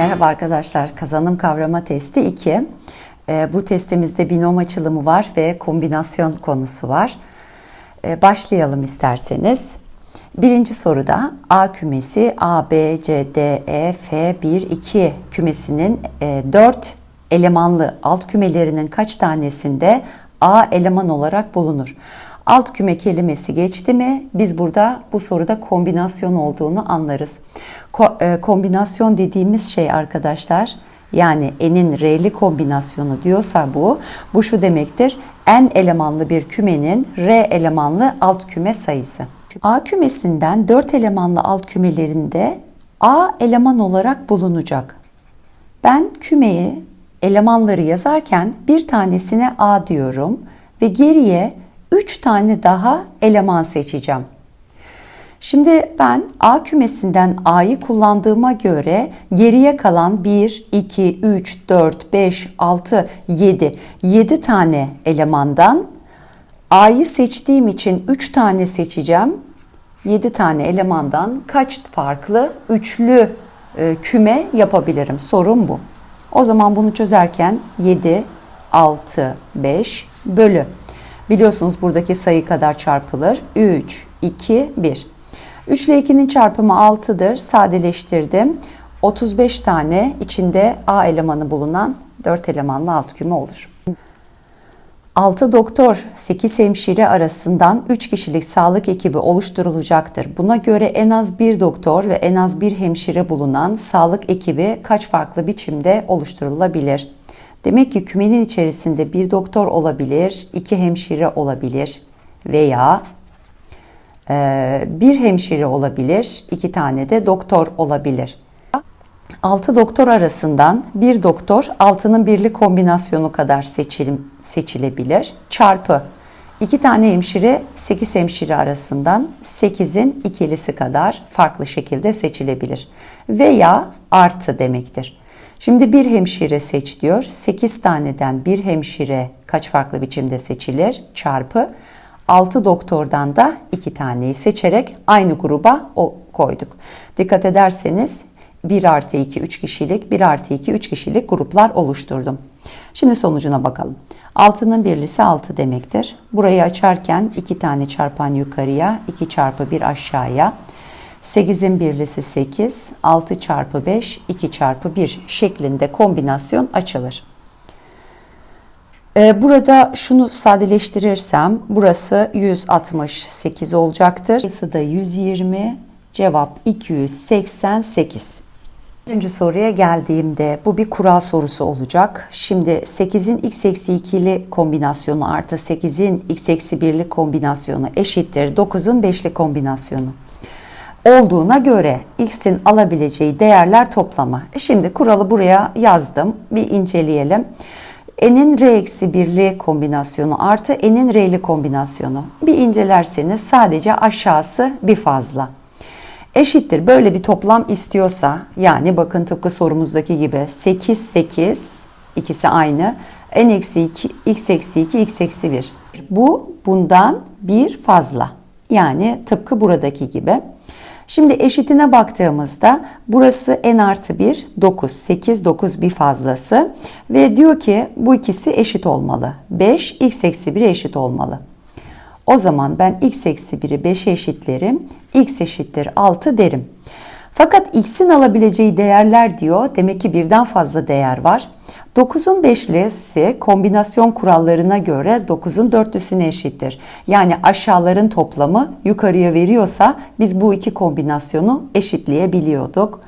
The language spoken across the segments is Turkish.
Merhaba arkadaşlar, kazanım kavrama testi 2. Ee, bu testimizde binom açılımı var ve kombinasyon konusu var. Ee, başlayalım isterseniz. Birinci soruda A kümesi A, B, C, D, E, F, 1, 2 kümesinin e, 4 elemanlı alt kümelerinin kaç tanesinde A eleman olarak bulunur? Alt küme kelimesi geçti mi biz burada bu soruda kombinasyon olduğunu anlarız. Ko- e, kombinasyon dediğimiz şey arkadaşlar yani n'in r'li kombinasyonu diyorsa bu, bu şu demektir. n elemanlı bir kümenin r elemanlı alt küme sayısı. A kümesinden 4 elemanlı alt kümelerinde A eleman olarak bulunacak. Ben kümeyi elemanları yazarken bir tanesine A diyorum ve geriye 3 tane daha eleman seçeceğim. Şimdi ben A kümesinden A'yı kullandığıma göre geriye kalan 1, 2, 3, 4, 5, 6, 7, 7 tane elemandan A'yı seçtiğim için 3 tane seçeceğim. 7 tane elemandan kaç farklı üçlü e, küme yapabilirim? Sorun bu. O zaman bunu çözerken 7, 6, 5 bölü. Biliyorsunuz buradaki sayı kadar çarpılır. 3, 2, 1. 3 ile 2'nin çarpımı 6'dır. Sadeleştirdim. 35 tane içinde A elemanı bulunan 4 elemanlı alt küme olur. 6 doktor, 8 hemşire arasından 3 kişilik sağlık ekibi oluşturulacaktır. Buna göre en az bir doktor ve en az bir hemşire bulunan sağlık ekibi kaç farklı biçimde oluşturulabilir? Demek ki kümenin içerisinde bir doktor olabilir, iki hemşire olabilir veya e, bir hemşire olabilir, iki tane de doktor olabilir. 6 doktor arasından bir doktor 6'nın birli kombinasyonu kadar seçilim, seçilebilir. Çarpı 2 tane hemşire 8 hemşire arasından 8'in ikilisi kadar farklı şekilde seçilebilir. Veya artı demektir. Şimdi bir hemşire seç diyor. 8 taneden bir hemşire kaç farklı biçimde seçilir? Çarpı 6 doktordan da 2 taneyi seçerek aynı gruba o koyduk. Dikkat ederseniz 1 artı 2 3 kişilik 1 artı 2 3 kişilik gruplar oluşturdum. Şimdi sonucuna bakalım. 6'nın birlisi 6 demektir. Burayı açarken 2 tane çarpan yukarıya 2 çarpı 1 aşağıya 8'in birlisi 8, 6 çarpı 5, 2 çarpı 1 şeklinde kombinasyon açılır. Ee, burada şunu sadeleştirirsem burası 168 olacaktır. Burası da 120, cevap 288. Üçüncü soruya geldiğimde bu bir kural sorusu olacak. Şimdi 8'in x eksi 2'li kombinasyonu artı 8'in x eksi 1'li kombinasyonu eşittir 9'un 5'li kombinasyonu olduğuna göre x'in alabileceği değerler toplamı. E şimdi kuralı buraya yazdım. Bir inceleyelim. n'in r eksi 1'li kombinasyonu artı n'in r'li kombinasyonu. Bir incelerseniz sadece aşağısı bir fazla. Eşittir böyle bir toplam istiyorsa yani bakın tıpkı sorumuzdaki gibi 8 8 ikisi aynı n eksi 2 x eksi 2 x eksi 1. Bu bundan bir fazla. Yani tıpkı buradaki gibi. Şimdi eşitine baktığımızda burası n artı 1 9 8 9 bir fazlası ve diyor ki bu ikisi eşit olmalı. 5 x eksi 1 eşit olmalı. O zaman ben x eksi 1'i 5'e eşitlerim. x eşittir 6 derim. Fakat x'in alabileceği değerler diyor. Demek ki birden fazla değer var. 9'un 5'lisi kombinasyon kurallarına göre 9'un 4'lüsüne eşittir. Yani aşağıların toplamı yukarıya veriyorsa biz bu iki kombinasyonu eşitleyebiliyorduk.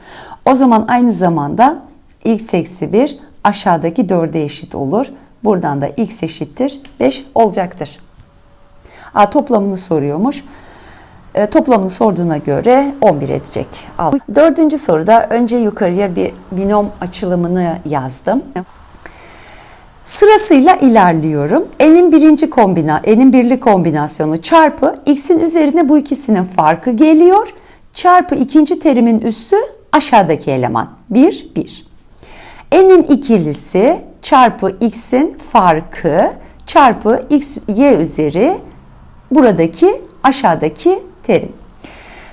O zaman aynı zamanda x eksi 1 aşağıdaki 4'e eşit olur. Buradan da x eşittir 5 olacaktır. A, toplamını soruyormuş. E, toplamını sorduğuna göre 11 edecek. Dördüncü soruda önce yukarıya bir binom açılımını yazdım. Sırasıyla ilerliyorum. N'in birinci kombina, N'in birli kombinasyonu çarpı x'in üzerine bu ikisinin farkı geliyor. Çarpı ikinci terimin üssü aşağıdaki eleman. 1, 1. N'in ikilisi çarpı x'in farkı çarpı x, y üzeri buradaki aşağıdaki terim.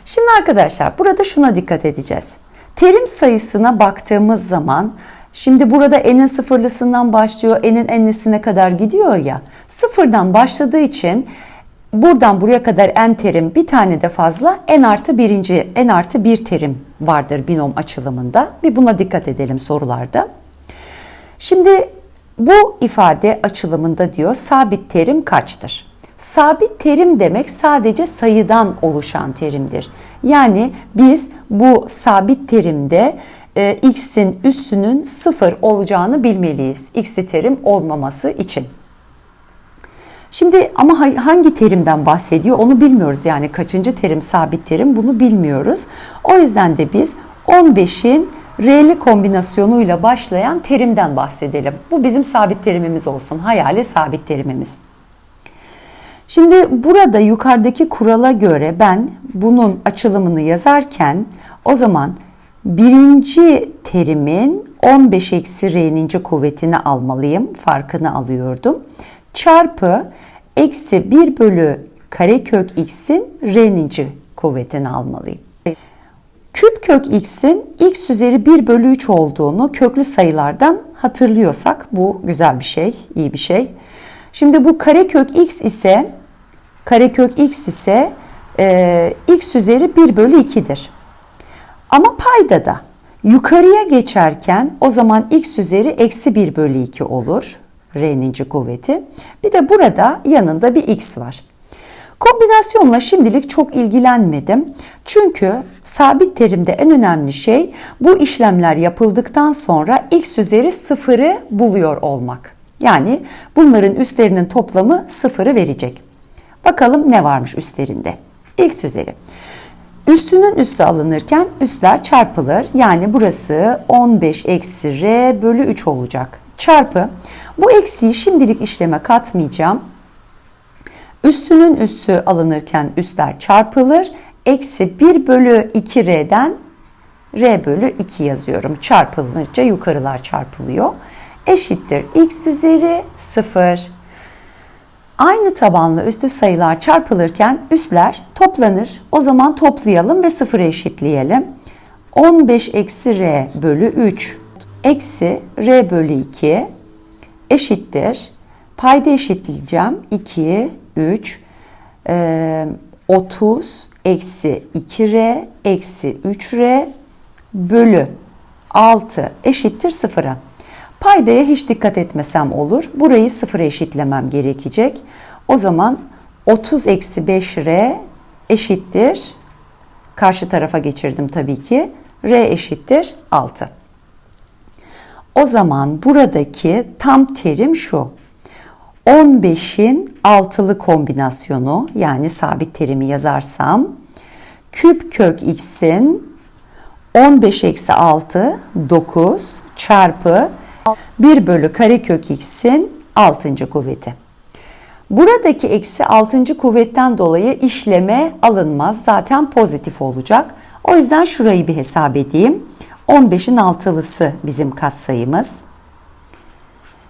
Şimdi arkadaşlar burada şuna dikkat edeceğiz. Terim sayısına baktığımız zaman şimdi burada n'in sıfırlısından başlıyor, n'in n'lisine kadar gidiyor ya. Sıfırdan başladığı için buradan buraya kadar n terim bir tane de fazla n artı birinci n artı bir terim vardır binom açılımında. Bir buna dikkat edelim sorularda. Şimdi bu ifade açılımında diyor sabit terim kaçtır? Sabit terim demek sadece sayıdan oluşan terimdir. Yani biz bu sabit terimde e, x'in üssünün sıfır olacağını bilmeliyiz. X'i terim olmaması için. Şimdi ama hangi terimden bahsediyor onu bilmiyoruz. Yani kaçıncı terim sabit terim bunu bilmiyoruz. O yüzden de biz 15'in R'li kombinasyonuyla başlayan terimden bahsedelim. Bu bizim sabit terimimiz olsun. Hayali sabit terimimiz. Şimdi burada yukarıdaki kurala göre ben bunun açılımını yazarken o zaman birinci terimin 15 eksi r'ninci kuvvetini almalıyım. Farkını alıyordum. Çarpı eksi 1 bölü karekök x'in r'ninci kuvvetini almalıyım. Küp kök x'in x üzeri 1 bölü 3 olduğunu köklü sayılardan hatırlıyorsak bu güzel bir şey, iyi bir şey. Şimdi bu karekök x ise karekök x ise e, x üzeri 1 bölü 2'dir. Ama payda da yukarıya geçerken o zaman x üzeri eksi 1 bölü 2 olur. R'ninci kuvveti. Bir de burada yanında bir x var. Kombinasyonla şimdilik çok ilgilenmedim. Çünkü sabit terimde en önemli şey bu işlemler yapıldıktan sonra x üzeri sıfırı buluyor olmak. Yani bunların üstlerinin toplamı sıfırı verecek. Bakalım ne varmış üstlerinde. X üzeri. Üstünün üssü alınırken üsler çarpılır. Yani burası 15 eksi r bölü 3 olacak. Çarpı. Bu eksiği şimdilik işleme katmayacağım. Üstünün üssü alınırken üsler çarpılır. Eksi 1 bölü 2 r'den r bölü 2 yazıyorum. Çarpılınca yukarılar çarpılıyor. Eşittir x üzeri 0. Aynı tabanlı üstü sayılar çarpılırken üsler toplanır. O zaman toplayalım ve sıfıra eşitleyelim. 15 eksi r bölü 3 eksi r bölü 2 eşittir. Payda eşitleyeceğim. 2, 3, e, 30 eksi 2r eksi 3r bölü 6 eşittir sıfıra. Paydaya hiç dikkat etmesem olur. Burayı sıfıra eşitlemem gerekecek. O zaman 30 eksi 5r eşittir. Karşı tarafa geçirdim tabii ki. r eşittir 6. O zaman buradaki tam terim şu. 15'in altılı kombinasyonu yani sabit terimi yazarsam küp kök x'in 15 eksi 6 9 çarpı 1 bölü karekök x'in 6. kuvveti. Buradaki eksi 6. kuvvetten dolayı işleme alınmaz. Zaten pozitif olacak. O yüzden şurayı bir hesap edeyim. 15'in altılısı bizim katsayımız.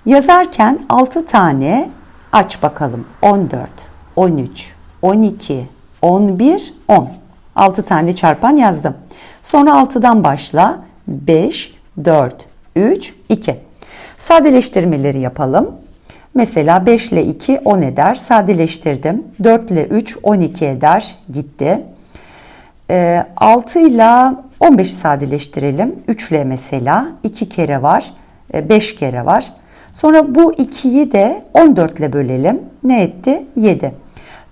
Yazarken 6 tane aç bakalım. 14, 13, 12, 11, 10. 6 tane çarpan yazdım. Sonra 6'dan başla. 5, 4, 3, 2. Sadeleştirmeleri yapalım. Mesela 5 ile 2 10 eder. Sadeleştirdim. 4 ile 3 12 eder. Gitti. 6 ile 15'i sadeleştirelim. 3 ile mesela 2 kere var. 5 kere var. Sonra bu 2'yi de 14 ile bölelim. Ne etti? 7.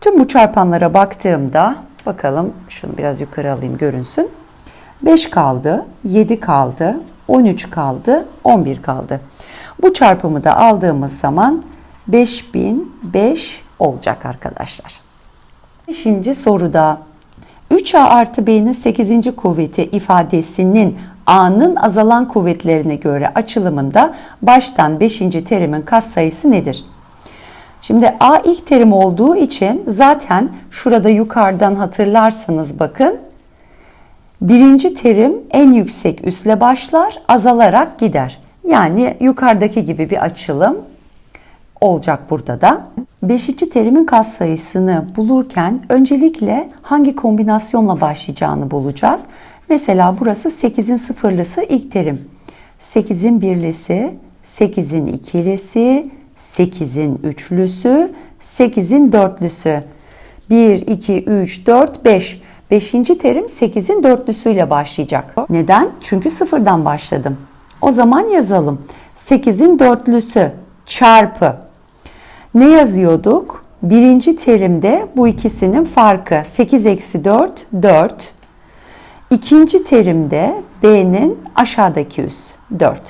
Tüm bu çarpanlara baktığımda bakalım şunu biraz yukarı alayım görünsün. 5 kaldı, 7 kaldı, 13 kaldı, 11 kaldı. Bu çarpımı da aldığımız zaman 5005 olacak arkadaşlar. 5. soruda 3A artı B'nin 8. kuvveti ifadesinin A'nın azalan kuvvetlerine göre açılımında baştan 5. terimin katsayısı nedir? Şimdi A ilk terim olduğu için zaten şurada yukarıdan hatırlarsınız bakın. Birinci terim en yüksek üsle başlar azalarak gider. Yani yukarıdaki gibi bir açılım olacak burada da. Beşinci terimin katsayısını bulurken öncelikle hangi kombinasyonla başlayacağını bulacağız. Mesela burası 8'in sıfırlısı ilk terim. 8'in birlisi, 8'in ikilisi, 8'in üçlüsü, 8'in dörtlüsü. 1, 2, 3, 4, 5. Beşinci terim 8'in dörtlüsüyle başlayacak. Neden? Çünkü sıfırdan başladım. O zaman yazalım. 8'in dörtlüsü çarpı. Ne yazıyorduk? Birinci terimde bu ikisinin farkı 8 eksi 4, 4. İkinci terimde B'nin aşağıdaki üs 4.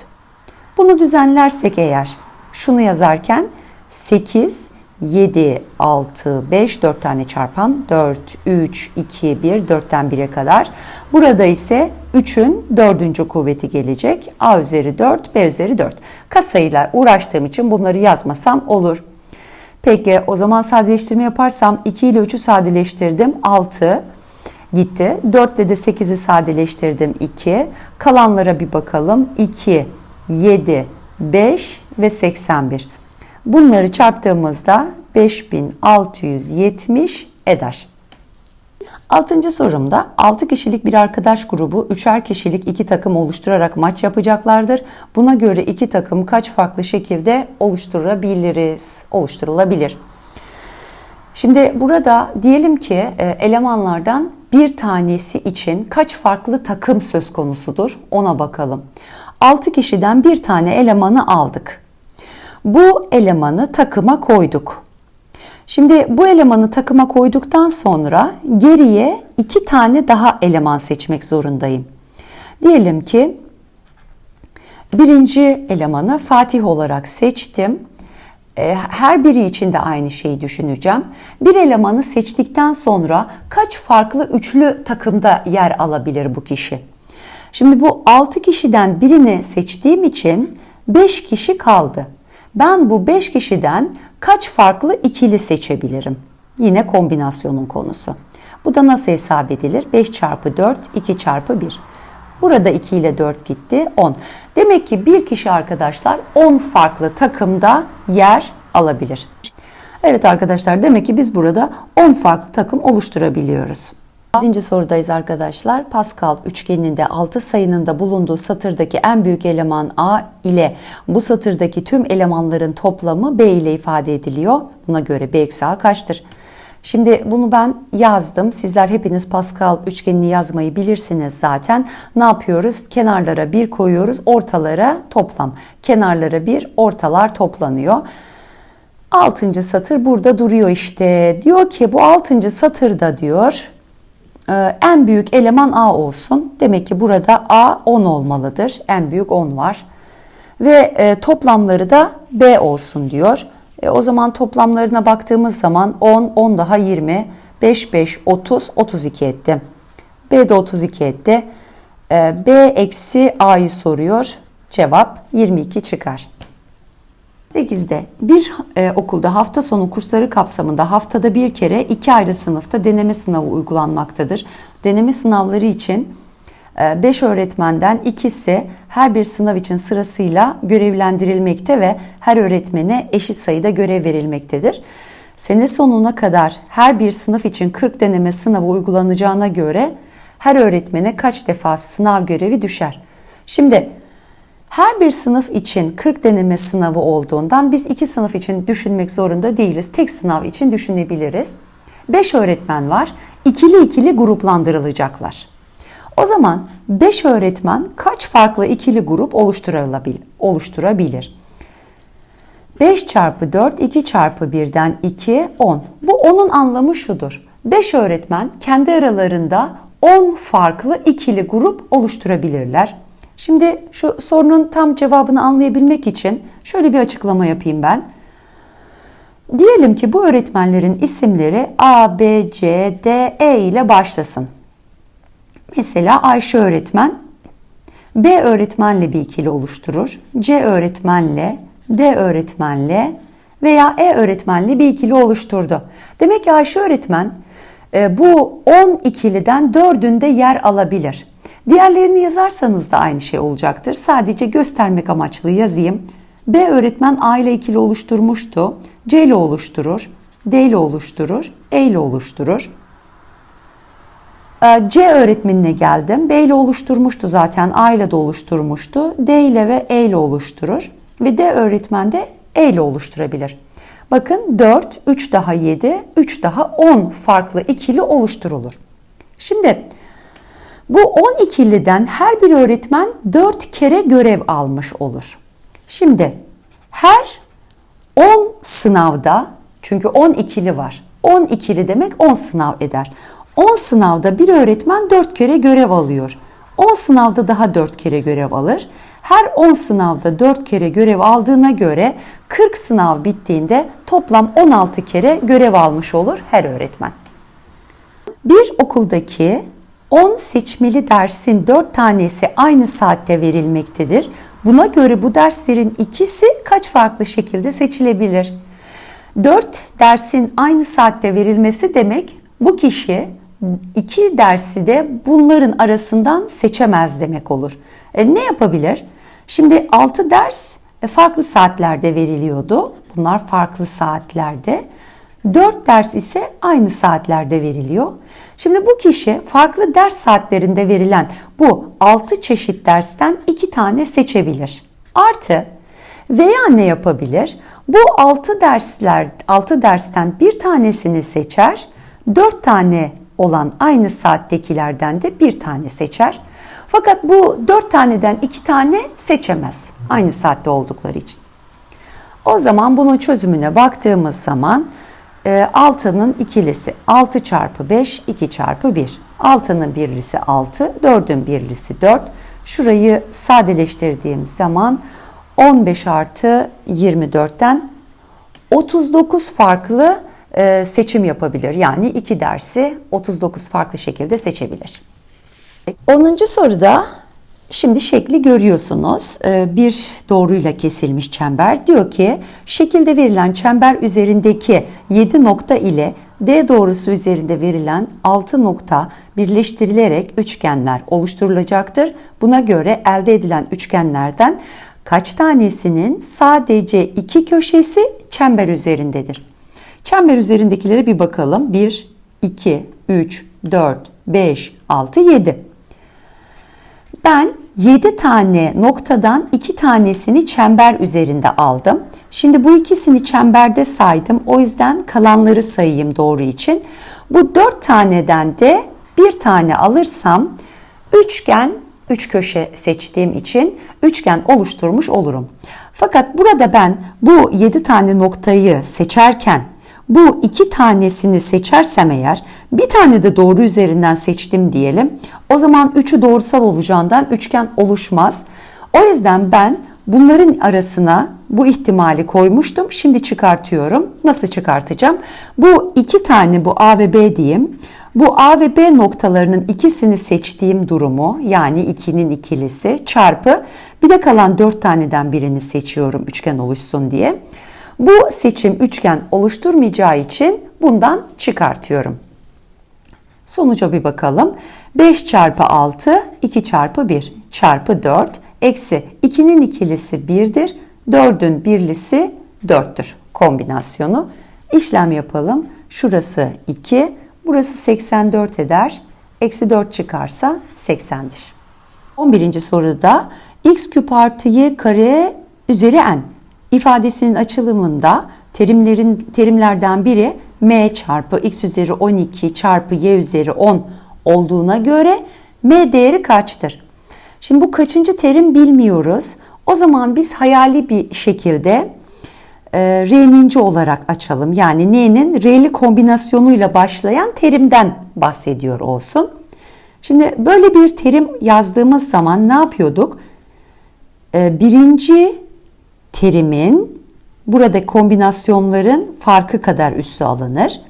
Bunu düzenlersek eğer şunu yazarken 8, 7, 6, 5, 4 tane çarpan 4, 3, 2, 1, 4'ten 1'e kadar. Burada ise 3'ün dördüncü kuvveti gelecek. A üzeri 4, B üzeri 4. Kasayla uğraştığım için bunları yazmasam olur. Peki o zaman sadeleştirme yaparsam 2 ile 3'ü sadeleştirdim 6 gitti. 4 ile de 8'i sadeleştirdim 2. Kalanlara bir bakalım. 2, 7, 5 ve 81. Bunları çarptığımızda 5670 eder. Altıncı sorumda 6 kişilik bir arkadaş grubu 3'er kişilik iki takım oluşturarak maç yapacaklardır. Buna göre iki takım kaç farklı şekilde oluşturabiliriz? Oluşturulabilir. Şimdi burada diyelim ki e, elemanlardan bir tanesi için kaç farklı takım söz konusudur ona bakalım. 6 kişiden bir tane elemanı aldık. Bu elemanı takıma koyduk. Şimdi bu elemanı takıma koyduktan sonra geriye iki tane daha eleman seçmek zorundayım. Diyelim ki birinci elemanı Fatih olarak seçtim. E, her biri için de aynı şeyi düşüneceğim. Bir elemanı seçtikten sonra kaç farklı üçlü takımda yer alabilir bu kişi? Şimdi bu 6 kişiden birini seçtiğim için 5 kişi kaldı. Ben bu 5 kişiden kaç farklı ikili seçebilirim? Yine kombinasyonun konusu. Bu da nasıl hesap edilir? 5 çarpı 4, 2 çarpı 1. Burada 2 ile 4 gitti 10. Demek ki bir kişi arkadaşlar 10 farklı takımda yer alabilir. Evet arkadaşlar demek ki biz burada 10 farklı takım oluşturabiliyoruz. 7. sorudayız arkadaşlar. Pascal üçgeninde 6 sayının da bulunduğu satırdaki en büyük eleman A ile bu satırdaki tüm elemanların toplamı B ile ifade ediliyor. Buna göre B eksi A kaçtır? Şimdi bunu ben yazdım. Sizler hepiniz Pascal üçgenini yazmayı bilirsiniz zaten. Ne yapıyoruz? Kenarlara 1 koyuyoruz. Ortalara toplam. Kenarlara 1, ortalar toplanıyor. 6. satır burada duruyor işte. Diyor ki bu 6. satırda diyor en büyük eleman A olsun. Demek ki burada A 10 olmalıdır. En büyük 10 var. Ve e, toplamları da B olsun diyor. E, o zaman toplamlarına baktığımız zaman 10, 10 daha 20, 5, 5, 30, 32 etti. B de 32 etti. E, B eksi A'yı soruyor. Cevap 22 çıkar. 8'de bir e, okulda hafta sonu kursları kapsamında haftada bir kere iki ayrı sınıfta deneme sınavı uygulanmaktadır. Deneme sınavları için 5 e, öğretmenden ikisi her bir sınav için sırasıyla görevlendirilmekte ve her öğretmene eşit sayıda görev verilmektedir. Sene sonuna kadar her bir sınıf için 40 deneme sınavı uygulanacağına göre her öğretmene kaç defa sınav görevi düşer? Şimdi her bir sınıf için 40 deneme sınavı olduğundan biz iki sınıf için düşünmek zorunda değiliz. Tek sınav için düşünebiliriz. 5 öğretmen var. İkili ikili gruplandırılacaklar. O zaman 5 öğretmen kaç farklı ikili grup oluşturabilir? 5 çarpı 4, 2 çarpı 1'den 2, 10. Bu 10'un anlamı şudur. 5 öğretmen kendi aralarında 10 farklı ikili grup oluşturabilirler. Şimdi şu sorunun tam cevabını anlayabilmek için şöyle bir açıklama yapayım ben. Diyelim ki bu öğretmenlerin isimleri A, B, C, D, E ile başlasın. Mesela Ayşe öğretmen B öğretmenle bir ikili oluşturur. C öğretmenle, D öğretmenle veya E öğretmenle bir ikili oluşturdu. Demek ki Ayşe öğretmen e, bu 10 ikiliden 4'ünde yer alabilir. Diğerlerini yazarsanız da aynı şey olacaktır. Sadece göstermek amaçlı yazayım. B öğretmen A ile ikili oluşturmuştu. C ile oluşturur. D ile oluşturur. E ile oluşturur. E, C öğretmenine geldim. B ile oluşturmuştu zaten. A ile de oluşturmuştu. D ile ve E ile oluşturur. Ve D öğretmen de E ile oluşturabilir. Bakın 4, 3 daha 7, 3 daha 10 farklı ikili oluşturulur. Şimdi bu 10 ikiliden her bir öğretmen 4 kere görev almış olur. Şimdi her 10 sınavda çünkü 10 ikili var. 10 ikili demek 10 sınav eder. 10 sınavda bir öğretmen 4 kere görev alıyor. 10 sınavda daha 4 kere görev alır. Her 10 sınavda 4 kere görev aldığına göre 40 sınav bittiğinde toplam 16 kere görev almış olur her öğretmen. Bir okuldaki 10 seçmeli dersin 4 tanesi aynı saatte verilmektedir. Buna göre bu derslerin ikisi kaç farklı şekilde seçilebilir? 4 dersin aynı saatte verilmesi demek bu kişi iki dersi de bunların arasından seçemez demek olur. E, ne yapabilir? Şimdi 6 ders e, farklı saatlerde veriliyordu. Bunlar farklı saatlerde. 4 ders ise aynı saatlerde veriliyor. Şimdi bu kişi farklı ders saatlerinde verilen bu 6 çeşit dersten 2 tane seçebilir. Artı veya ne yapabilir? Bu 6 dersler 6 dersten bir tanesini seçer. 4 tane olan aynı saattekilerden de bir tane seçer. Fakat bu 4 taneden 2 tane seçemez aynı saatte oldukları için. O zaman bunun çözümüne baktığımız zaman 6'nın e, ikilisi 6 çarpı 5 2 çarpı 1. 6'nın birlisi 6, 4'ün birlisi 4. Şurayı sadeleştirdiğim zaman 15 artı 24'ten 39 farklı e, seçim yapabilir. Yani iki dersi 39 farklı şekilde seçebilir. 10. soruda Şimdi şekli görüyorsunuz. Ee, bir doğruyla kesilmiş çember. Diyor ki şekilde verilen çember üzerindeki 7 nokta ile D doğrusu üzerinde verilen 6 nokta birleştirilerek üçgenler oluşturulacaktır. Buna göre elde edilen üçgenlerden kaç tanesinin sadece iki köşesi çember üzerindedir? Çember üzerindekilere bir bakalım. 1, 2, 3, 4, 5, 6, 7. Ben 7 tane noktadan 2 tanesini çember üzerinde aldım. Şimdi bu ikisini çemberde saydım. O yüzden kalanları sayayım doğru için. Bu 4 taneden de bir tane alırsam üçgen, üç köşe seçtiğim için üçgen oluşturmuş olurum. Fakat burada ben bu 7 tane noktayı seçerken bu iki tanesini seçersem eğer bir tane de doğru üzerinden seçtim diyelim. O zaman üçü doğrusal olacağından üçgen oluşmaz. O yüzden ben bunların arasına bu ihtimali koymuştum. Şimdi çıkartıyorum. Nasıl çıkartacağım? Bu iki tane bu A ve B diyeyim. Bu A ve B noktalarının ikisini seçtiğim durumu yani 2'nin ikilisi çarpı bir de kalan 4 taneden birini seçiyorum üçgen oluşsun diye. Bu seçim üçgen oluşturmayacağı için bundan çıkartıyorum. Sonuca bir bakalım. 5 çarpı 6, 2 çarpı 1 çarpı 4 eksi 2'nin ikilisi 1'dir. 4'ün birlisi 4'tür kombinasyonu. İşlem yapalım. Şurası 2, burası 84 eder. Eksi 4 çıkarsa 80'dir. 11. soruda x küp artı y kare üzeri n ifadesinin açılımında terimlerin terimlerden biri m çarpı x üzeri 12 çarpı y üzeri 10 olduğuna göre m değeri kaçtır? Şimdi bu kaçıncı terim bilmiyoruz. O zaman biz hayali bir şekilde e, R'ninci olarak açalım. Yani N'nin R'li kombinasyonuyla başlayan terimden bahsediyor olsun. Şimdi böyle bir terim yazdığımız zaman ne yapıyorduk? E, birinci terimin burada kombinasyonların farkı kadar üssü alınır.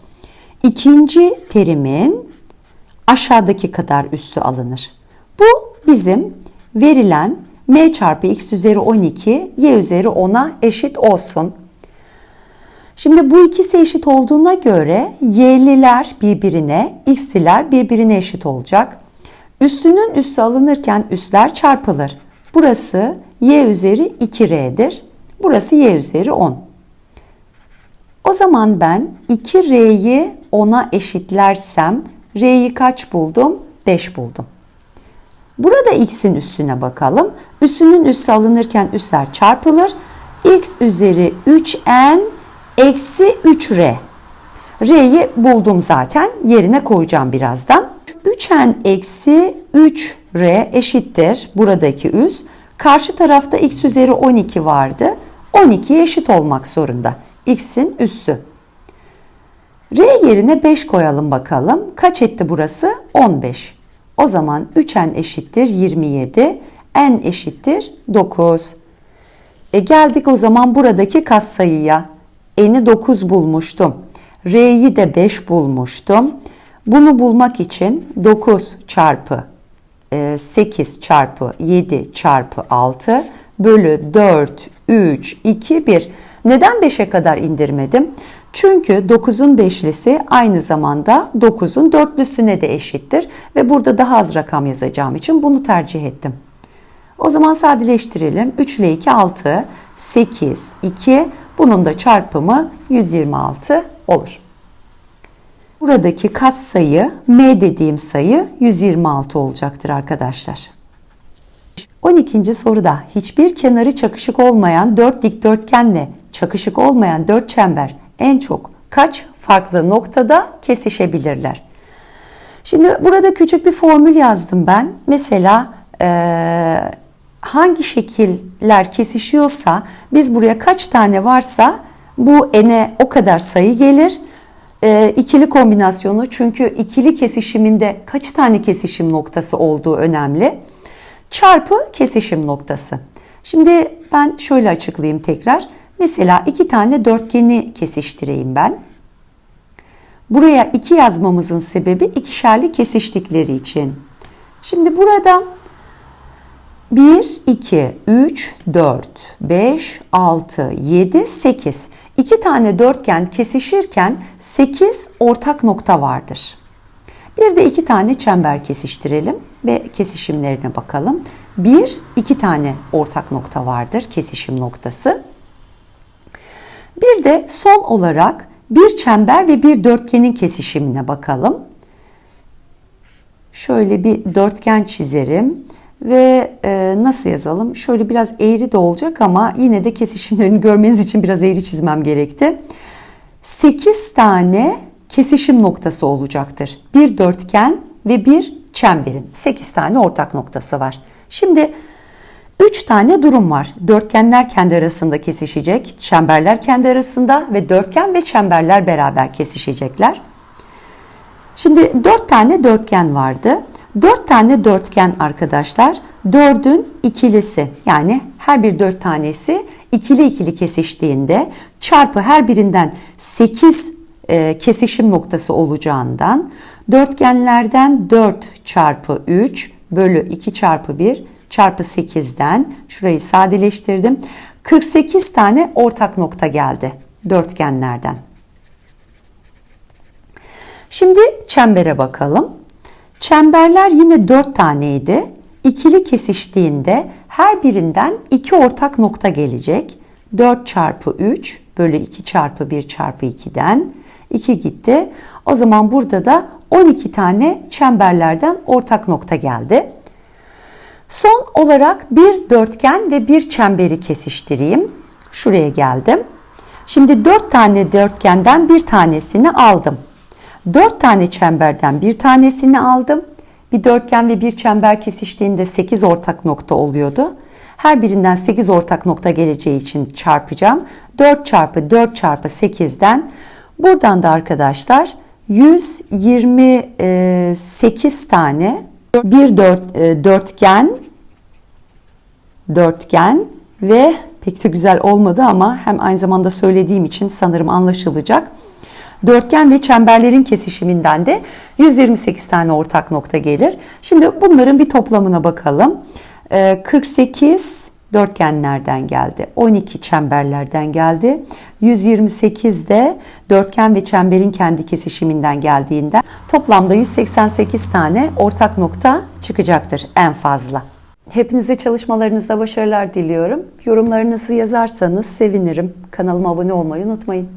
İkinci terimin aşağıdaki kadar üssü alınır. Bu bizim verilen m çarpı x üzeri 12 y üzeri 10'a eşit olsun. Şimdi bu ikisi eşit olduğuna göre y'liler birbirine, x'liler birbirine eşit olacak. Üstünün üssü alınırken üsler çarpılır. Burası y üzeri 2r'dir. Burası y üzeri 10. O zaman ben 2r'yi 10'a eşitlersem R'yi kaç buldum? 5 buldum. Burada x'in üssüne bakalım. Üssünün üssü alınırken üsler çarpılır. x üzeri 3n eksi 3r. R'yi buldum zaten. Yerine koyacağım birazdan. 3n eksi 3r eşittir. Buradaki üs. Karşı tarafta x üzeri 12 vardı. 12'ye eşit olmak zorunda. x'in üssü. R yerine 5 koyalım bakalım. Kaç etti burası? 15. O zaman 3n eşittir 27, n eşittir 9. E geldik o zaman buradaki katsayıya. N'i 9 bulmuştum. R'yi de 5 bulmuştum. Bunu bulmak için 9 çarpı 8 çarpı 7 çarpı 6 bölü 4, 3, 2, 1. Neden 5'e kadar indirmedim? Çünkü 9'un beşlisi aynı zamanda 9'un dörtlüsüne de eşittir. Ve burada daha az rakam yazacağım için bunu tercih ettim. O zaman sadeleştirelim. 3 ile 2 6, 8, 2. Bunun da çarpımı 126 olur. Buradaki katsayı m dediğim sayı 126 olacaktır arkadaşlar. 12. soruda hiçbir kenarı çakışık olmayan 4 dikdörtgenle çakışık olmayan 4 çember en çok kaç farklı noktada kesişebilirler? Şimdi burada küçük bir formül yazdım ben. Mesela e, hangi şekiller kesişiyorsa biz buraya kaç tane varsa bu n'e o kadar sayı gelir. E, ikili kombinasyonu çünkü ikili kesişiminde kaç tane kesişim noktası olduğu önemli. Çarpı kesişim noktası. Şimdi ben şöyle açıklayayım tekrar. Mesela iki tane dörtgeni kesiştireyim ben. Buraya iki yazmamızın sebebi ikişerli kesiştikleri için. Şimdi burada 1, 2, 3, 4, 5, 6, 7, 8. İki tane dörtgen kesişirken 8 ortak nokta vardır. Bir de iki tane çember kesiştirelim ve kesişimlerine bakalım. Bir, iki tane ortak nokta vardır kesişim noktası. Bir de son olarak bir çember ve bir dörtgenin kesişimine bakalım. Şöyle bir dörtgen çizerim ve e, nasıl yazalım? Şöyle biraz eğri de olacak ama yine de kesişimlerini görmeniz için biraz eğri çizmem gerekti. 8 tane kesişim noktası olacaktır. Bir dörtgen ve bir çemberin 8 tane ortak noktası var. Şimdi 3 tane durum var. Dörtgenler kendi arasında kesişecek, çemberler kendi arasında ve dörtgen ve çemberler beraber kesişecekler. Şimdi 4 tane dörtgen vardı. 4 tane dörtgen arkadaşlar 4'ün ikilisi yani her bir 4 tanesi ikili ikili kesiştiğinde çarpı her birinden 8 e, kesişim noktası olacağından dörtgenlerden 4 çarpı 3 bölü 2 çarpı 1 çarpı 8'den şurayı sadeleştirdim. 48 tane ortak nokta geldi dörtgenlerden. Şimdi çembere bakalım. Çemberler yine 4 taneydi. İkili kesiştiğinde her birinden 2 ortak nokta gelecek. 4 çarpı 3 bölü 2 çarpı 1 çarpı 2'den 2 gitti. O zaman burada da 12 tane çemberlerden ortak nokta geldi. Son olarak bir dörtgen ve bir çemberi kesiştireyim. Şuraya geldim. Şimdi 4 tane dörtgenden bir tanesini aldım. 4 tane çemberden bir tanesini aldım. Bir dörtgen ve bir çember kesiştiğinde 8 ortak nokta oluyordu. Her birinden 8 ortak nokta geleceği için çarpacağım. 4 çarpı 4 çarpı 8'den buradan da arkadaşlar 128 tane bir dört, e, dörtgen dörtgen ve pek de güzel olmadı ama hem aynı zamanda söylediğim için sanırım anlaşılacak. Dörtgen ve çemberlerin kesişiminden de 128 tane ortak nokta gelir. Şimdi bunların bir toplamına bakalım. 48 e, dörtgenlerden geldi. 12 çemberlerden geldi. 128 de dörtgen ve çemberin kendi kesişiminden geldiğinden toplamda 188 tane ortak nokta çıkacaktır en fazla. Hepinize çalışmalarınızda başarılar diliyorum. Yorumlarınızı yazarsanız sevinirim. Kanalıma abone olmayı unutmayın.